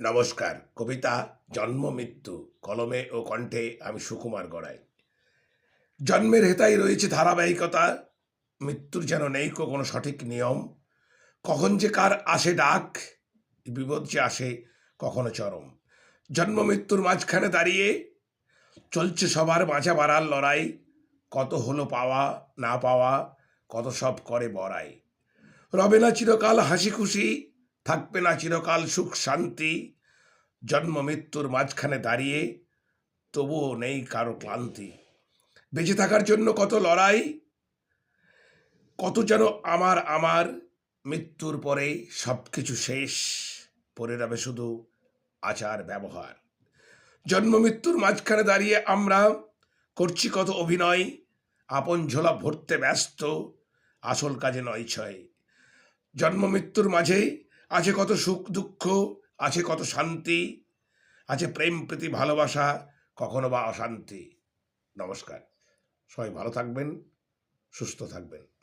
নমস্কার। কবিতা, জন্ম, মৃত্যু, কলমে ও কণ্ঠে আমি সুকুমার গড়াই। জন্মের হেতাই রয়েছে ধারাবাহিকতা, মৃত্যুর যেন নেই কোনো সঠিক নিয়ম। কখন যে কার আসে ডাক, বিপদ যে আসে কখনো চরম। জন্ম, মৃত্যুর মাঝখানে দাঁড়িয়ে চলছে সবার মাঝা বাড়ার লড়াই। কত হলো পাওয়া, না পাওয়া, কত সব করে বড়াই। রবে না চিরকাল হাসি খুশি থাকবে না চিরকাল সুখ শান্তি। জন্ম মৃত্যুর মাঝখানে দাঁড়িয়ে তবুও নেই কারও ক্লান্তি। বেঁচে থাকার জন্য কত লড়াই, কত যেন আমার আমার, মৃত্যুর পরে সব কিছু শেষ, পড়ে রবে শুধু আচার ব্যবহার। জন্ম মৃত্যুর মাঝখানে দাঁড়িয়ে আমরা করছি কত অভিনয়, আপন ঝোলা ভরতে ব্যস্ত, আসল কাজে নয় ছয়। জন্ম মৃত্যুর মাঝে আছে কত সুখ দুঃখ, আছে কত শান্তি, আছে প্রেম প্রীতি, ভালোবাসা, কখনো বা অশান্তি। নমস্কার। সবাই ভালো থাকবেন, সুস্থ থাকবেন।